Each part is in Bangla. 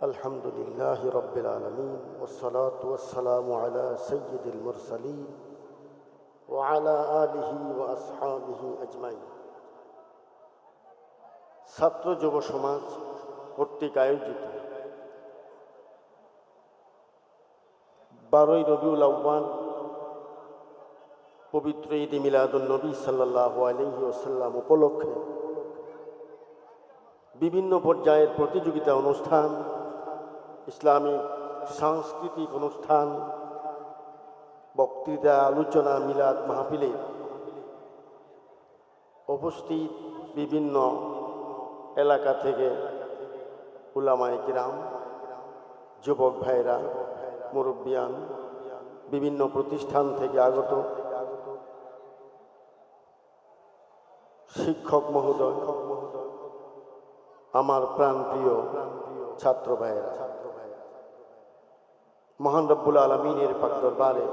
الحمد لله رب العالمين والصلاة والسلام على سيد المرسلين وعلى آله وأصحابه أجمعين ছাত্র যুব সমাজ কর্তৃক আয়োজিত বারোই রবিউল আহ্বান পবিত্র ঈদ মিলাদুল নবী সাল্লাহ আলহি ওসাল্লাম উপলক্ষে বিভিন্ন পর্যায়ের প্রতিযোগিতা অনুষ্ঠান ইসলামিক সাংস্কৃতিক অনুষ্ঠান, বক্তৃতা, আলোচনা, মিলাদ, মাহফিলে উপস্থিত বিভিন্ন এলাকা থেকে উলামায়ে কিরাম, যুবক ভাইরা মুরব্বিয়ান, বিভিন্ন প্রতিষ্ঠান থেকে আগত শিক্ষক মহোদয়, আমার প্রাণপ্রিয় ছাত্র ভাইয়েরা। মহান রব্বুল আলমিনের পাক দরবারে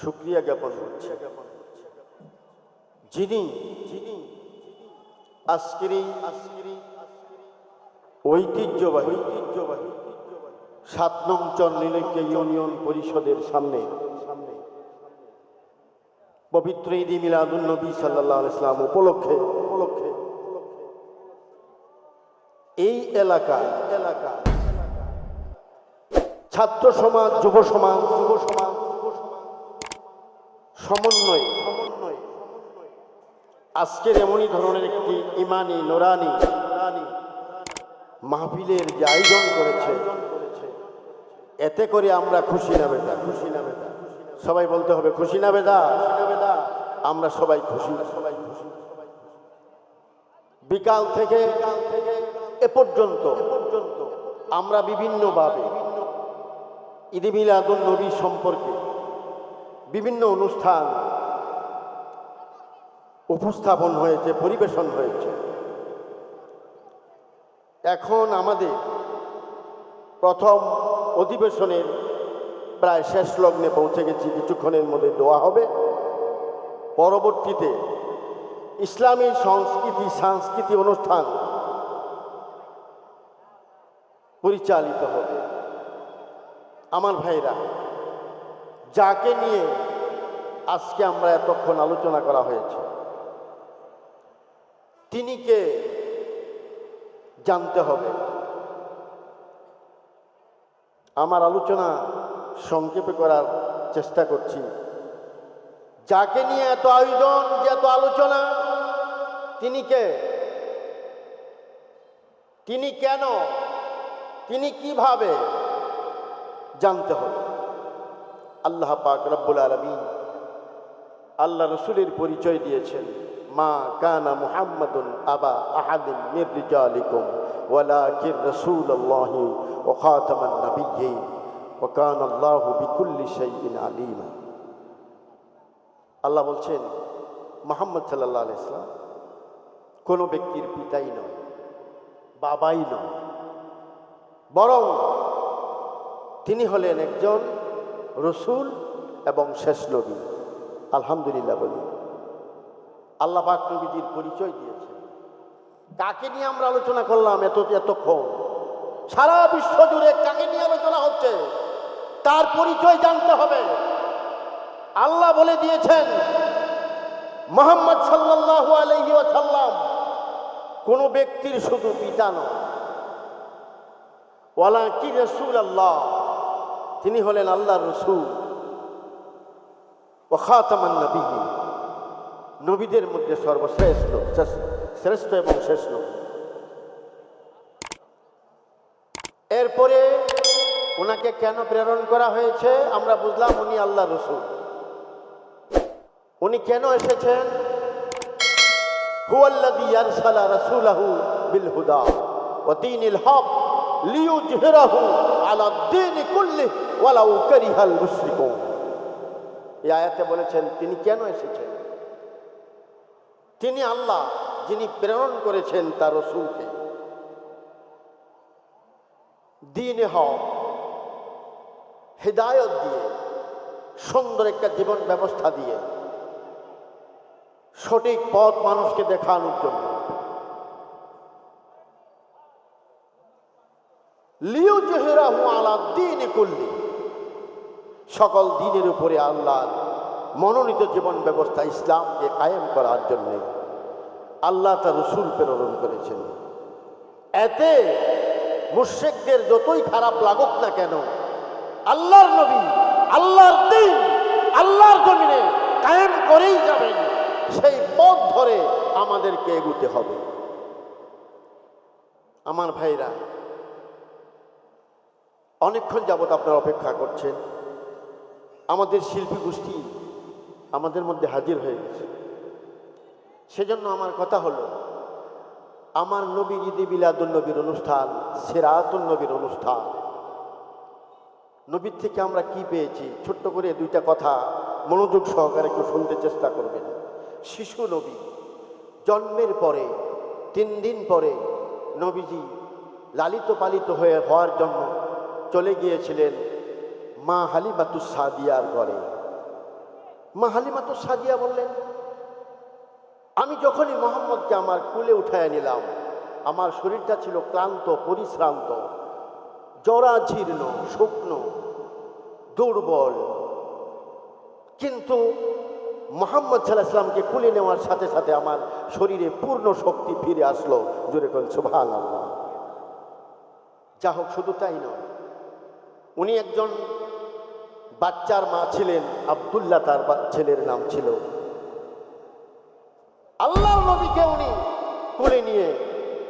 শুক্রিয়া জ্ঞাপন করছে। যিনি যিনি আজকের এই আজকের ঐতিহ্যবাহী ঐতিহ্যবাহী সাত নং চন্দ্রিলেখা ইউনিয়ন পরিষদের সামনে সামনে পবিত্র ঈদ মিলাদুল নবী সাল্লাহ ইসলাম উপলক্ষে উপলক্ষে এই এলাকা এলাকা ছাত্র সমাজ, যুব সমাজ যুব সমাজ সমন্বয় সমন্বয়। আজকের এমনই ধরনের একটি ইমানি, নোরানি মাহফিলের যে আয়োজন করেছে, এতে করে আমরা খুশি না বেদা, খুশি না বেদা। সবাই বলতে হবে, খুশি না বেদা? আমরা সবাই খুশি সবাই খুশি। বিকাল থেকে এ পর্যন্ত আমরা বিভিন্নভাবে ঈদ মিলাদুল নবী সম্পর্কে বিভিন্ন অনুষ্ঠান উপস্থাপন হয়েছে, পরিবেশন হয়েছে। এখন আমাদের প্রথম অধিবেশনের প্রায় শেষ লগ্নে পৌঁছে গেছি, কিছুক্ষণের মধ্যে দোয়া হবে। পরবর্তীতে ইসলামী সংস্কৃতি, সাংস্কৃতিক অনুষ্ঠান পরিচালিত হবে। আমার ভাইরা, যাকে নিয়ে আজকে আমরা এতক্ষণ আলোচনা করা হয়েছে, তিনি কে জানতে হবে। আমার আলোচনা সংক্ষেপে করার চেষ্টা করছি। যাকে নিয়ে এত আয়োজন, যে এত আলোচনা, তিনি কে? তিনি কেন? তিনি কীভাবে জানতে হবে। আল্লাহ পাক রব্বুল আলমী আল্লাহ রসুলের পরিচয় দিয়েছেন, মা কানা মুহাম্মাদুন আবা আহাদিন মির রিজালিকুম, ওয়ালাকিন রাসূলুল্লাহি ওয়া খাতামান নাবিয়্যিন, ওয়া কানা আল্লাহু বিকুল্লি শাইইন আলিমা। আল্লাহ বলছেন, মোহাম্মদ সাল্লাল্লাহু আলাইহি সাল্লাম কোনো ব্যক্তির পিতাই নয়, বাবাই নয়, বরং তিনি হলেন একজন রসুল এবং শেষ নবী। আলহামদুলিল্লাহ বলি। আল্লাহ পাক নবীজির পরিচয় দিয়েছেন। কাকে নিয়ে আমরা আলোচনা করলাম? এত এতক্ষণ সারা বিশ্ব জুড়ে কাকে নিয়ে আলোচনা হচ্ছে? তার পরিচয় জানতে হবে। আল্লাহ বলে দিয়েছেন, মোহাম্মদ সাল্লাল্লাহু আলাইহি ওয়াসাল্লাম কোনো ব্যক্তির শুধু পিতা নয়। ওয়ালা কি রসুল আল্লাহ তিনি হলেন আল্লাহর রসুল। ও খাতামান নবী নবীদের মধ্যে সর্বশ্রেষ্ঠ, শ্রেষ্ঠ এবং শেষ এরপরে ওনাকে কেন প্রেরণ করা হয়েছে? আমরা বুঝলাম উনি আল্লাহ রসুল। উনি কেন এসেছেন? হুয়াল্লাযী বিল হুদা হক লিইয়ুজহিরাহু আয়াতে বলেছেন, তিনি কেন এসেছেন? তিনি আল্লাহ, যিনি প্রেরণ করেছেন তার রসুলকে। দিনে হেদায়ত দিয়ে, সুন্দর একটা জীবন ব্যবস্থা দিয়ে, সঠিক পথ মানুষকে দেখানোর জন্য। লিউ জেহেরাহু আলা দিন করলি সকল দিনের উপরে আল্লাহ মনোনীত জীবন ব্যবস্থা ইসলামকে কায়েম করার জন্যে আল্লাহ তার রসুল প্রেরণ করেছেন। এতে মুর্শেকদের যতই খারাপ লাগুক না কেন, আল্লাহর নবী, আল্লাহর দিন, আল্লাহর জমিনে কায়েম করেই যাবেন, সেই পথ ধরে আমাদেরকে এগুতে হবে। আমার ভাইরা অনেকক্ষণ যাবৎ আপনারা অপেক্ষা করছেন। আমাদের শিল্পী গোষ্ঠী আমাদের মধ্যে হাজির হয়ে গেছে। সেজন্য আমার কথা হলো, আমার নবীর ঈদে বিলাদুল নবীর অনুষ্ঠান সেরাতুল নবীর অনুষ্ঠান, নবীর থেকে আমরা কি পেয়েছি? ছোট্ট করে দুইটা কথা মনোযোগ সহকারে একটু শুনতে চেষ্টা করবেন। শিশু নবী, জন্মের পরে, তিন দিন পরে নবীজি লালিত পালিত হয়ে হওয়ার জন্য চলে গিয়েছিলেন মা হালিমাতুস সাদিয়ার ঘরে। মা হালিমাতুস সাদিয়া বললেন, আমি যখনই মোহাম্মদকে আমার কুলে উঠায় নিলাম, আমার শরীরটা ছিল ক্লান্ত, পরিশ্রান্ত, জরাজীর্ণ, শুকনো, দুর্বল। কিন্তু মোহাম্মদ সাল্লাহ ইসলামকে কুলে নেওয়ার সাথে সাথে আমার শরীরে পূর্ণ শক্তি ফিরে আসলো। জোরে কোন সুভান আল্লাহ যা হোক শুধু তাই নয় উনি একজন বাচ্চার মা ছিলেন, আবদুল্লাহ তার ছেলের নাম ছিল। আল্লাহর নবীকে উনি করে নিয়ে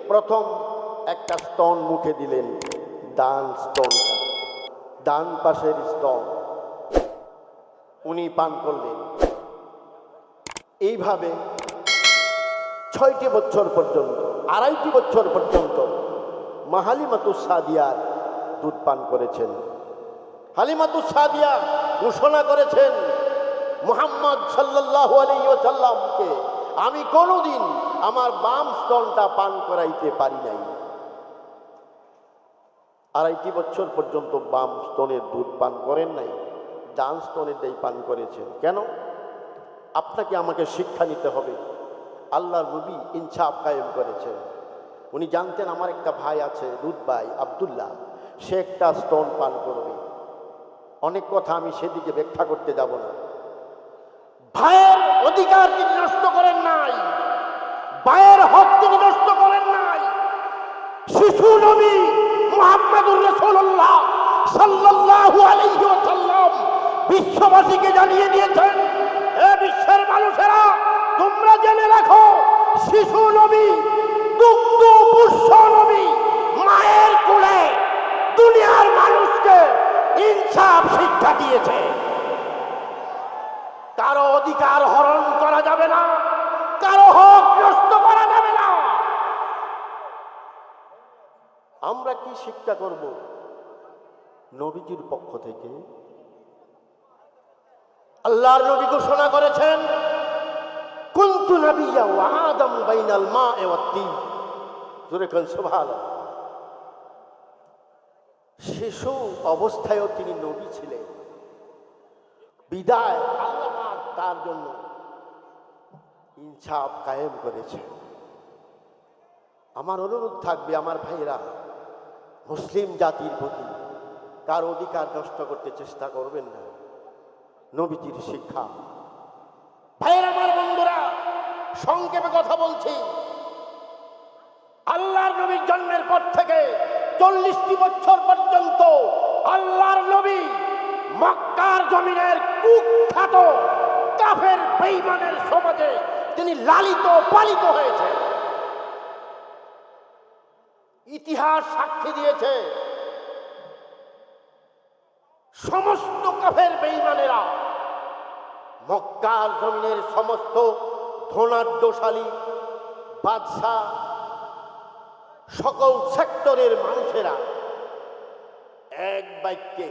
প্রথম একটা স্তন মুখে দিলেন, ডান স্তনটা ডান পাশের স্তন উনি পান করলেন। এইভাবে ছয়টি বছর পর্যন্ত, আড়াইটি বছর পর্যন্ত মাহালিমাতু সাদিয়ার দুধ পান করেছেন। হালিমাতু সাদিয়া ঘোষণা করেছেন, মুহাম্মদ সাল্লাল্লাহু আলাইহি ওয়াসাল্লামকে আমি কোনোদিন আমার বাম স্তনটা পান করাইতে পারি নাই। আড়াইটি বছর পর্যন্ত বাম স্তনের দুধ পান করেন নাই, ডান স্তনের দেই পান করেছেন। কেন? আপনাকে আমাকে শিক্ষা নিতে হবে। আল্লাহ নবী ইনসাফ কায়েম করেছেন। উনি জানতেন আমার একটা ভাই আছে দুধ ভাই আবদুল্লাহ। সে একটা স্তন পান করবে। অনেক কথা আমি সেদিকে ব্যাখ্যা করতে যাব না। ভাইয়ের অধিকার তিনি নষ্ট করেন নাই। ভাইয়ের হক তিনি নষ্ট করেন নাই। শিশু নবী মুহাম্মদুর রাসূলুল্লাহ সাল্লাল্লাহু আলাইহি ওয়াসাল্লাম বিশ্ববাসীকে জানিয়ে দিয়েছেন এ বিশ্বের মানুষেরা তোমরা জেনে রাখো শিশু নবী দুগ্ধ পুষ্য নবী মায়ের কোলে দুনিয়ার মানুষকে ইনসাফ দিয়েছে কারও অধিকার হরণ করা যাবে না, কারও হক নষ্ট করা যাবে না। আমরা কি শিক্ষা করব? নবীজির পক্ষ থেকে। আল্লাহর নবী ঘোষণা করেছেন, কুন্তু নবিয়া ওয়া আদম বাইনাল মা শিশু অবস্থায়ও তিনি নবী ছিলেন। বিদায় আল্লাহ তার জন্য ইনসাফ কায়েম করেছে। আমার অনুরোধ থাকবে আমার ভাইরা মুসলিম জাতির প্রতি কার অধিকার নষ্ট করতে চেষ্টা করবেন না। নবীজির শিক্ষা। ভাইয়ের, আমার বন্ধুরা, সংক্ষেপে কথা বলছি। আল্লাহর নবীর জন্মের পর থেকে চল্লিশটি বছর পর্যন্ত আল্লাহর নবী মক্কার জমিনের কুখ্যাত কাফের বেইমানের সমাজে তিনি লালিত, পালিত হয়েছে। ইতিহাস সাক্ষী দিয়েছে। সমস্ত কাফের বেইমানেরা মক্কার জমিনের সমস্ত ধনাঢ্যশালী বাদশাহ, সকল সেক্টরের মানুষেরা এক বাক্যে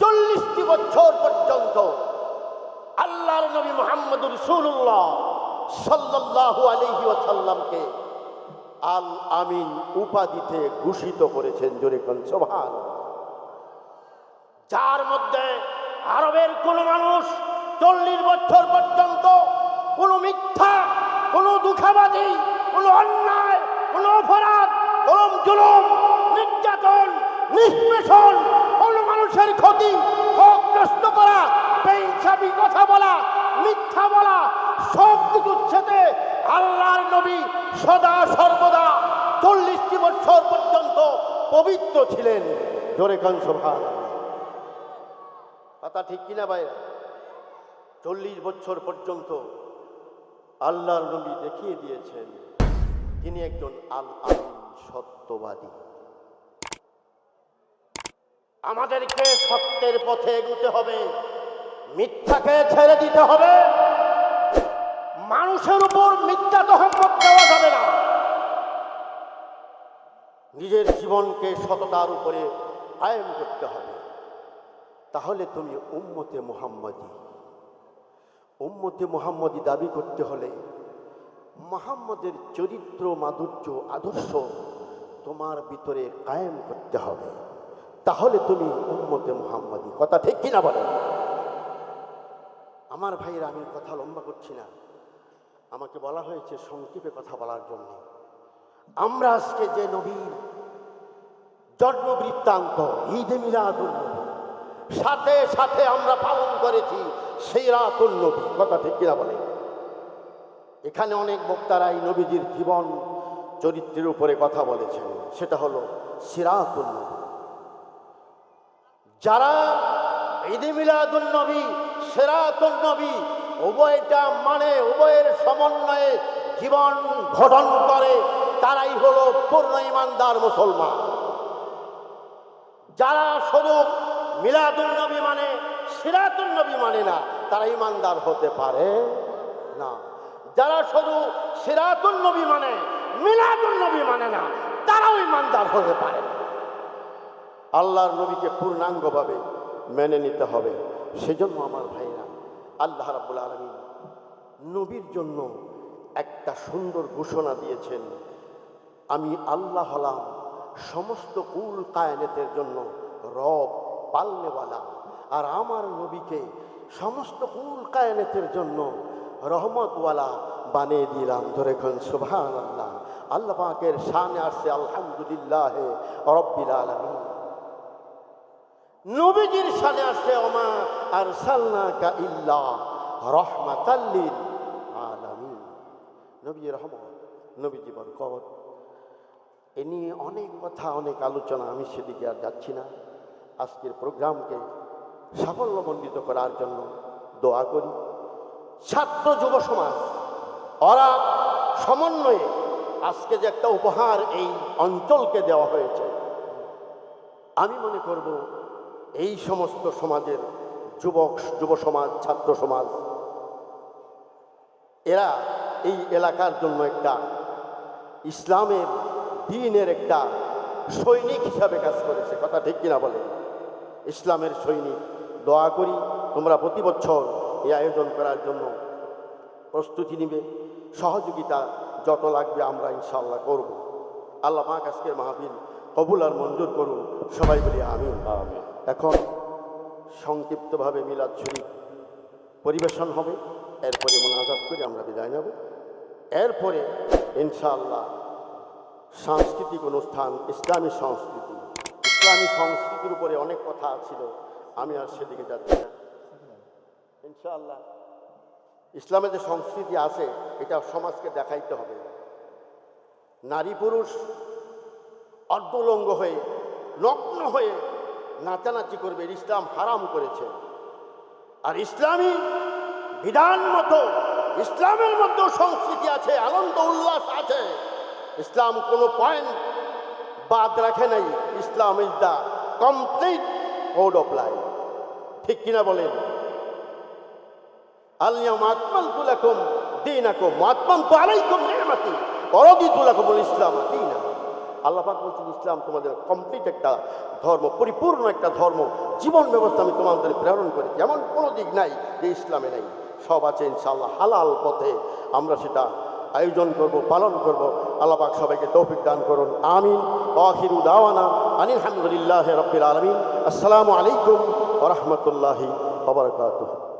চল্লিশটি বছর পর্যন্ত আল্লাহর নবী মোহাম্মদ রসুল্লাহ সাল্লাল্লাহু আলাইহি ওয়াসাল্লামকে আল আমিন উপাধিতে ঘোষিত করেছেন। জোরে কোন সোভান যার মধ্যে আরবের কোন মানুষ চল্লিশ বছর পর্যন্ত কোনো মিথ্যা, কোনো দুঃখাবাদী কোনো অন্যায়, কোনো অপরাধ, কোনো জুলুম, নির্যাতন, নিষ্পেষণ মানুষের ক্ষতি হক করা বেইনসাফি কথা বলা, মিথ্যা বলা, সব কিছু ছেদে আল্লাহর নবী সদা সর্বদা চল্লিশটি বছর পর্যন্ত পবিত্র ছিলেন। জোরে কান সভা কথা ঠিক কিনা ভাই চল্লিশ বছর পর্যন্ত আল্লাহর নবী দেখিয়ে দিয়েছেন, তিনি একজন আল আমিন সত্যবাদী। আমাদেরকে সত্যের পথে এগুতে হবে, মিথ্যাকে ছেড়ে দিতে হবে। মানুষের উপর মিথ্যা তহম্মত দেওয়া যাবে না। নিজের জীবনকে সততার উপরে কায়েম করতে হবে। তাহলে তুমি উম্মতে মোহাম্মদী। উম্মতে মোহাম্মদী দাবি করতে হলে মোহাম্মদের চরিত্র, মাধুর্য, আদর্শ তোমার ভিতরে কায়েম করতে হবে। তাহলে তুমি উম্মতে মোহাম্মদী। কথা ঠিক কিনা বলেন? আমার ভাইয়ের, আমি কথা লম্বা করছি না। আমাকে বলা হয়েছে সংক্ষেপে কথা বলার জন্য। আমরা আজকে যে নবীর জন্ম বৃত্তান্ত ঈদে মিলাদুল নবী, সাথে সাথে আমরা পালন করেছি সেই রাতুল নবী। কথা ঠিক কিনা বলে এখানে অনেক বক্তারা এই নবীজির জীবন চরিত্রের উপরে কথা বলেছেন। সেটা হলো সিরাতুল নবী। যারা ঈদে মিলাদুল নবী সেরাতুল নবী, উভয়টা মানে উভয়ের সমন্বয়ে জীবন গঠন করে, তারাই হলো পূর্ণ ইমানদার মুসলমান। যারা শুধু মিলাদুল নবী মানে সিরাতুল নবী মানে না, তারা ইমানদার হতে পারে না। যারা শুধু সিরাতুল নবী মানে মিলাদুল নবী মানে না, তারাও ইমানদার হতে পারে না। আল্লাহর নবীকে পূর্ণাঙ্গভাবে মেনে নিতে হবে। সেজন্য আমার ভাইরা, আল্লাহ রাবুল আলমী নবীর জন্য একটা সুন্দর ঘোষণা দিয়েছেন। আমি আল্লাহ হলাম সমস্ত কুল কায়নেতের জন্য রব, পালনেওয়ালা। আর আমার নবীকে সমস্ত কুল কায়নেতের জন্য রহমতওয়ালা বানিয়ে দিলাম। ধরে খন সুবহান আল্লাহ আল্লাহ পাকের শানে আসছে, আলহামদুলিল্লাহ রব্বিল আলমী নবীজির সানে আসছে, ওমা আর সাল্লাকা ইল্লা রহমাতাল্লিল আলামিন। নবী রহমত নবীজি বরকত। এ নিয়ে অনেক কথা, অনেক আলোচনা, আমি সেদিকে আর যাচ্ছি না। আজকের প্রোগ্রামকে সাফল্যমণ্ডিত করার জন্য দোয়া করি। ছাত্র যুব সমাজ, ওরা সমন্বয়ে আজকে যে একটা উপহার এই অঞ্চলকে দেওয়া হয়েছে, আমি মনে করব এই সমস্ত সমাজের যুবক, যুব সমাজ, ছাত্র সমাজ, এরা এই এলাকার জন্য একটা ইসলামের দিনের একটা সৈনিক হিসাবে কাজ করেছে। কথা ঠিক কিনা বলে? ইসলামের সৈনিক। দোয়া করি তোমরা প্রতি বছর এই আয়োজন করার জন্য প্রস্তুতি নিবে। সহযোগিতা যত লাগবে আমরা ইনশাল্লাহ করব। আল্লাহ পাক আজকের মাহবিল কবুল আর মঞ্জুর করুন। সবাই বলি আমিন। এখন সংক্ষিপ্তভাবে মিলাদ শরীফ পরিবেশন হবে। এরপরে মোনাজাত করে আমরা বিদায় নেব। এরপরে ইনশাআল্লাহ সাংস্কৃতিক অনুষ্ঠান, ইসলামী সংস্কৃতি। ইসলামী সংস্কৃতির উপরে অনেক কথা ছিল, আমি আর সেদিকে যাচ্ছি না। ইনশাআল্লাহ ইসলামের যে সংস্কৃতি আছে, এটা সমাজকে দেখাইতে হবে। নারী পুরুষ অর্ধলঙ্গ হয়ে, নগ্ন হয়ে নাচানাচি করবে ইসলাম হারাম করেছে। আর ইসলামী বিধান মতো, ইসলামের মধ্যেও সংস্কৃতি আছে, আনন্দ, উল্লাস আছে। ইসলাম কোনো পয়েন্ট বাদ রাখে নাই। Islam is the complete code of life ঠিক কিনা বলেন? আলিয়াম আত্মান তুলাকুম দিন আকুম আত্মান তো আলাইকুম ইসলাম দিন আল্লাহ পাক বলছেন, ইসলাম তোমাদের কমপ্লিট একটা ধর্ম, পরিপূর্ণ একটা ধর্ম, জীবন ব্যবস্থা আমি তোমাদের প্রেরণ করেছি। এমন কোনো দিক নাই যে ইসলামে নাই। সব আছে ইনশাআল্লাহ, হালাল পথে আমরা সেটা আয়োজন করব, পালন করব। আল্লাহ পাক সবাইকে তৌফিক দান করুন। আমিন। আখিরু দাওয়ানা আলহামদুলিল্লাহ রব্বিল আলমিন। আসসালামু আলাইকুম ওরহমতুল্লাহি ওবরকাতুহ